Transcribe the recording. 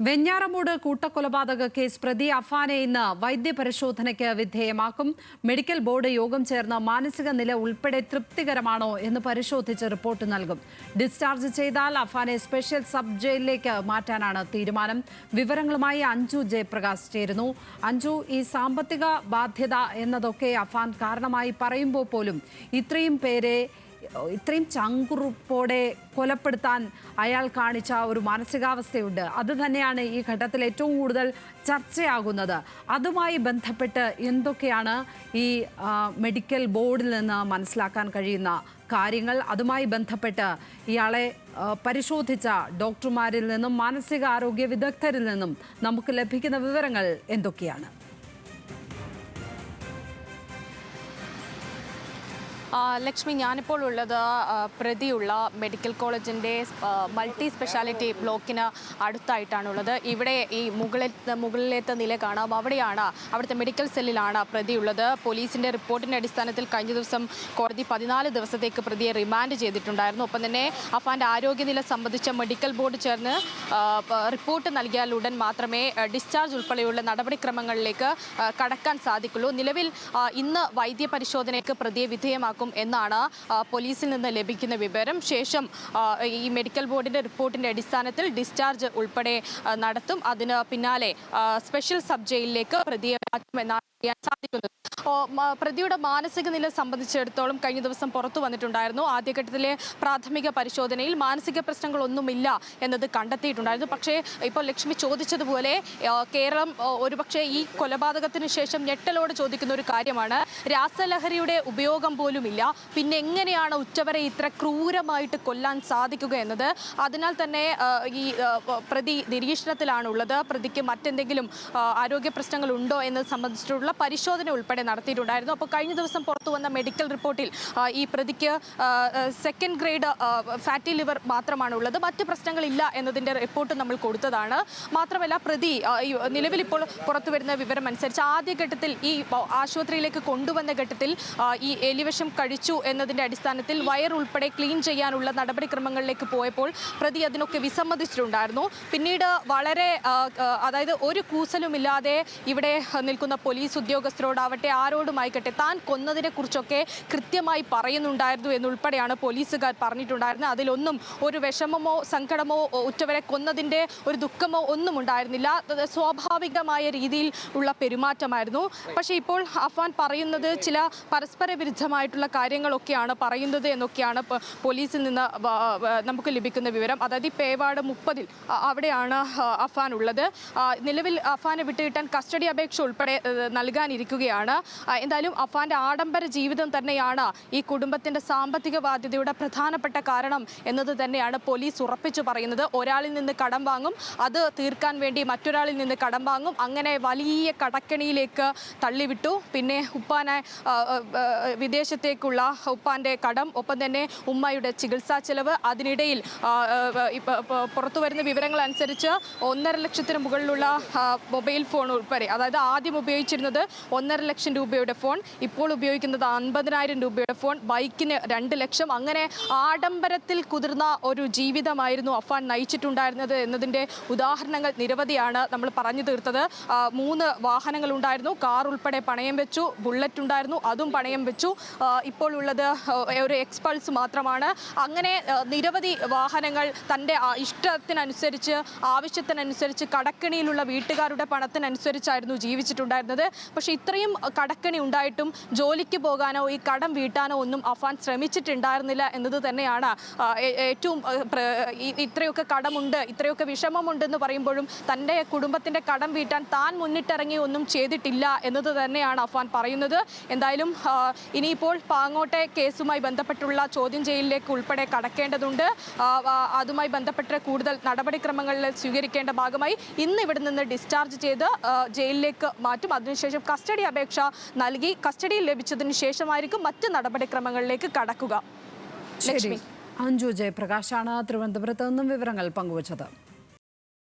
Venjaramoodu കൂട്ടക്കൊലപാതക case പ്രതി അഫാനെ ഇന്ന് വൈദ്യപരിശോധനയ്ക്ക് വിധേയമാക്കും. Medical board യോഗം ചേർന്ന് മാനസിക നില ഉൾപ്പെടെ തൃപ്തികരമാണോ എന്ന് പരിശോധിച്ച് റിപ്പോർട്ട് നൽകും. ഡിസ്ചാർജ് ചെയ്താൽ അഫാനെ സ്പെഷ്യൽ സബ് ജയിലിലേക്ക് മാറ്റാനാണ് തീരുമാനം. വിവരങ്ങളുമായി അഞ്ജു ജയപ്രകാശ് ചേരുന്നു. അഞ്ജു ഈ സാമ്പത്തിക ബാധ്യത എന്നതൊക്കെ അഫാൻ കാരണമായി പറയുമ്പോൾ പോലും ഇത്രയും പേരെ ഇത്രയും ചങ്കുറുപ്പോടെ കൊലപ്പെടുത്താൻ അയാൾ കാണിച്ച ഒരു മാനസികാവസ്ഥയുണ്ട്. അത് തന്നെയാണ് ഈ ഘട്ടത്തിൽ ഏറ്റവും കൂടുതൽ ചർച്ചയാകുന്നത്. അതുമായി ബന്ധപ്പെട്ട് എന്തൊക്കെയാണ് ഈ മെഡിക്കൽ ബോർഡിൽ നിന്ന് മനസ്സിലാക്കാൻ കഴിയുന്ന കാര്യങ്ങൾ? അതുമായി ബന്ധപ്പെട്ട് ഇയാളെ പരിശോധിച്ച ഡോക്ടർമാരിൽ നിന്നും മാനസികാരോഗ്യ വിദഗ്ധരിൽ നിന്നും നമുക്ക് ലഭിക്കുന്ന വിവരങ്ങൾ എന്തൊക്കെയാണ്? ലക്ഷ്മി ഞാനിപ്പോൾ ഉള്ളത് പ്രതിയുള്ള മെഡിക്കൽ കോളേജിന്റെ മൾട്ടി സ്പെഷ്യാലിറ്റി ബ്ലോക്കിന് അടുത്തായിട്ടാണുള്ളത്. ഇവിടെ ഈ മുകളിൽ മുകളിലത്തെ നില കാണാം. അവിടെയാണ് അവിടുത്തെ മെഡിക്കൽ സെല്ലിലാണ് പ്രതിയുള്ളത്. പോലീസിന്റെ റിപ്പോർട്ടിന്റെ അടിസ്ഥാനത്തിൽ കഴിഞ്ഞ ദിവസം കോടതി പതിനാല് ദിവസത്തേക്ക് പ്രതിയെ റിമാൻഡ് ചെയ്തിട്ടുണ്ടായിരുന്നു. ഒപ്പം തന്നെ അഫാന്റെ ആരോഗ്യനില സംബന്ധിച്ച മെഡിക്കൽ ബോർഡ് ചേർന്ന് റിപ്പോർട്ട് നൽകിയാൽ ഉടൻ മാത്രമേ ഡിസ്ചാർജ് ഉൾപ്പെടെയുള്ള നടപടിക്രമങ്ങളിലേക്ക് കടക്കാൻ സാധിക്കുള്ളൂ. നിലവിൽ ഇന്ന് വൈദ്യ പരിശോധനയ്ക്ക് പ്രതിയെ വിധേയമാക്കും എന്നാണ് പോലീസിൽ നിന്ന് ലഭിക്കുന്ന വിവരം. ശേഷം ഈ മെഡിക്കൽ ബോർഡിന്റെ റിപ്പോർട്ടിന്റെ അടിസ്ഥാനത്തിൽ ഡിസ്ചാർജ് ഉൾപ്പെടെ നടത്തും. അതിന് പിന്നാലെ സ്പെഷ്യൽ സബ് ജയിലിലേക്ക് പ്രതിയെ മാറ്റുമെന്നാണ് അറിയാൻ സാധിക്കുന്നത്. പ്രതിയുടെ മാനസിക നില സംബന്ധിച്ചിടത്തോളം കഴിഞ്ഞ ദിവസം പുറത്തു വന്നിട്ടുണ്ടായിരുന്നു. ആദ്യഘട്ടത്തിലെ പ്രാഥമിക പരിശോധനയിൽ മാനസിക പ്രശ്നങ്ങളൊന്നുമില്ല എന്നത് കണ്ടെത്തിയിട്ടുണ്ടായിരുന്നു. പക്ഷേ ഇപ്പോൾ ലക്ഷ്മി ചോദിച്ചതുപോലെ കേരളം ഒരുപക്ഷെ ഈ കൊലപാതകത്തിന് ശേഷം ഞെട്ടലോട് ചോദിക്കുന്ന ഒരു കാര്യമാണ് രാസലഹരിയുടെ ഉപയോഗം പോലുമില്ല പിന്നെ എങ്ങനെയാണ് ഉച്ചവരെ ഇത്ര ക്രൂരമായിട്ട് കൊല്ലാൻ സാധിക്കുക എന്നത്? അതിനാൽ തന്നെ ഈ പ്രതി നിരീക്ഷണത്തിലാണുള്ളത്. പ്രതിക്ക് മറ്റെന്തെങ്കിലും ആരോഗ്യ പ്രശ്നങ്ങൾ ഉണ്ടോ എന്നത് സംബന്ധിച്ചിട്ടുള്ള പരിശോധന ഉൾപ്പെടെ നടത്തിയിട്ടുണ്ടായിരുന്നു. അപ്പോൾ കഴിഞ്ഞ ദിവസം പുറത്തു വന്ന മെഡിക്കൽ റിപ്പോർട്ടിൽ ഈ പ്രതിക്ക് സെക്കൻഡ് ഗ്രേഡ് ഫാറ്റി ലിവർ മാത്രമാണ് ഉള്ളത് മറ്റ് പ്രശ്നങ്ങളില്ല എന്നതിന്റെ റിപ്പോർട്ട് നമ്മൾ കൊടുത്തതാണ്. മാത്രമല്ല പ്രതി നിലവിൽ ഇപ്പോൾ പുറത്തു വരുന്ന വിവരം അനുസരിച്ച് ആദ്യഘട്ടത്തിൽ ഈ ആശുപത്രിയിലേക്ക് കൊണ്ടുവന്ന ഘട്ടത്തിൽ ഈ എലിവിഷം കഴിച്ചു എന്നതിന്റെ അടിസ്ഥാനത്തിൽ വയർ ഉൾപ്പെടെ ക്ലീൻ ചെയ്യാനുള്ള നടപടിക്രമങ്ങളിലേക്ക് പോയപ്പോൾ പ്രതി അതിനൊക്കെ വിസമ്മതിച്ചിട്ടുണ്ടായിരുന്നു. പിന്നീട് വളരെ അതായത് ഒരു കൂസലുമില്ലാതെ ഇവിടെ നിൽക്കുന്ന പോലീസ് ഉദ്യോഗസ്ഥരോടാവട്ടെ ആരോടുമായിക്കട്ടെ താൻ കൊന്നതിനെ കുറിച്ചൊക്കെ കൃത്യമായി പറയുന്നുണ്ടായിരുന്നു എന്നുൾപ്പെടെയാണ് പോലീസുകാർ പറഞ്ഞിട്ടുണ്ടായിരുന്നത്. അതിലൊന്നും ഒരു വിഷമമോ സങ്കടമോ ഉറ്റവരെ കൊന്നതിന്റെ ഒരു ദുഃഖമോ ഒന്നും ഉണ്ടായിരുന്നില്ല. സ്വാഭാവികമായ രീതിയിൽ ഉള്ള പെരുമാറ്റമായിരുന്നു. പക്ഷേ ഇപ്പോൾ അഫാൻ പറയുന്നത് ചില പരസ്പര വിരുദ്ധമായിട്ടുള്ള കാര്യങ്ങളൊക്കെയാണ് പറയുന്നത് എന്നൊക്കെയാണ് പോലീസിൽ നിന്ന് നമുക്ക് ലഭിക്കുന്ന വിവരം. അതായത് പേവാട് മുപ്പതിൽ അവിടെയാണ് അഫാൻ ഉള്ളത്. നിലവിൽ അഫാനെ വിട്ടുകിട്ടാൻ കസ്റ്റഡി അപേക്ഷ ഉൾപ്പെടെ നൽകാനിരിക്കുകയാണ്. എന്തായാലും അഫാന്റെ ആഡംബര ജീവിതം തന്നെയാണ് ഈ കുടുംബത്തിന്റെ സാമ്പത്തിക ബാധ്യതയുടെ പ്രധാനപ്പെട്ട കാരണം എന്നത് തന്നെയാണ് പോലീസ് ഉറപ്പിച്ചു പറയുന്നത്. ഒരാളിൽ നിന്ന് കടം വാങ്ങും അത് തീർക്കാൻ വേണ്ടി മറ്റൊരാളിൽ നിന്ന് കടം വാങ്ങും. അങ്ങനെ വലിയ കടക്കണിയിലേക്ക് തള്ളിവിട്ടു. പിന്നെ ഉപ്പാനെ ആ, ആ, ഉപ്പാന്റെ കടം ഒപ്പം തന്നെ ഉമ്മയുടെ ചികിത്സാ ചെലവ്. അതിനിടയിൽ പുറത്തു വരുന്ന വിവരങ്ങൾ അനുസരിച്ച് ഒന്നര ലക്ഷത്തിന് മുകളിലുള്ള മൊബൈൽ ഫോൺ ഉൾപ്പെടെ അതായത് ആദ്യം ഉപയോഗിച്ചിരുന്നത് ഒന്നര ലക്ഷം രൂപയുടെ ഫോൺ ഇപ്പോൾ ഉപയോഗിക്കുന്നത് അൻപതിനായിരം രൂപയുടെ ഫോൺ ബൈക്കിന് രണ്ട് ലക്ഷം. അങ്ങനെ ആഡംബരത്തിൽ കുതിർന്ന ഒരു ജീവിതമായിരുന്നു അഫാൻ നയിച്ചിട്ടുണ്ടായിരുന്നത് എന്നതിന്റെ ഉദാഹരണങ്ങൾ നിരവധിയാണ് നമ്മൾ പറഞ്ഞു തീർത്തത്. മൂന്ന് വാഹനങ്ങൾ ഉണ്ടായിരുന്നു. കാർ ഉൾപ്പെടെ പണയം വെച്ചു ബുള്ളറ്റ് ഉണ്ടായിരുന്നു അതും പണയം വെച്ചു. ഇപ്പോൾ ഉള്ളത് ഒരു എക്സ്പൾസ് മാത്രമാണ്. അങ്ങനെ നിരവധി വാഹനങ്ങൾ തന്റെ ഇഷ്ടത്തിനനുസരിച്ച് ആവശ്യത്തിനനുസരിച്ച് കടക്കിണിയിലുള്ള വീട്ടുകാരുടെ പണത്തിനനുസരിച്ചായിരുന്നു ജീവിച്ചിട്ടുണ്ടായിരുന്നത്. പക്ഷേ ഇത്രയും കടക്കിണി ഉണ്ടായിട്ടും ജോലിക്ക് പോകാനോ ഈ കടം വീട്ടാനോ ഒന്നും അഫാൻ ശ്രമിച്ചിട്ടുണ്ടായിരുന്നില്ല എന്നത് തന്നെയാണ് ഏറ്റവും ഇത്രയൊക്കെ കടമുണ്ട് ഇത്രയൊക്കെ വിഷമമുണ്ടെന്ന് പറയുമ്പോഴും തന്റെ കുടുംബത്തിന്റെ കടം വീട്ടാൻ താൻ മുന്നിട്ടിറങ്ങി ഒന്നും ചെയ്തിട്ടില്ല എന്നത് തന്നെയാണ് അഫാൻ പറയുന്നത്. എന്തായാലും ഇനിയിപ്പോൾ പാങ്ങോട്ടെ കേസുമായി ബന്ധപ്പെട്ടുള്ള ചോദ്യം ചെയ്യലിലേക്ക് ഉൾപ്പെടെ കടക്കേണ്ടതുണ്ട്. അതുമായി ബന്ധപ്പെട്ട് കൂടുതൽ നടപടിക്രമങ്ങളിൽ സ്വീകരിക്കേണ്ട ഭാഗമായി ഇന്ന് ഇവിടെ നിന്ന് ഡിസ്ചാർജ് ചെയ്ത് ജയിലിലേക്ക് മാറ്റും. അതിനുശേഷം കസ്റ്റഡി അപേക്ഷ നൽകി കസ്റ്റഡിയിൽ ലഭിച്ചതിന് ശേഷമായിരിക്കും മറ്റ് നടപടിക്രമങ്ങളിലേക്ക് കടക്കുക. ലക്ഷ്മി. അഞ്ജു ജയപ്രകാശാണ് തിരുവനന്തപുരത്ത് നിന്നും വിവരങ്ങൾ പങ്കുവച്ചത്.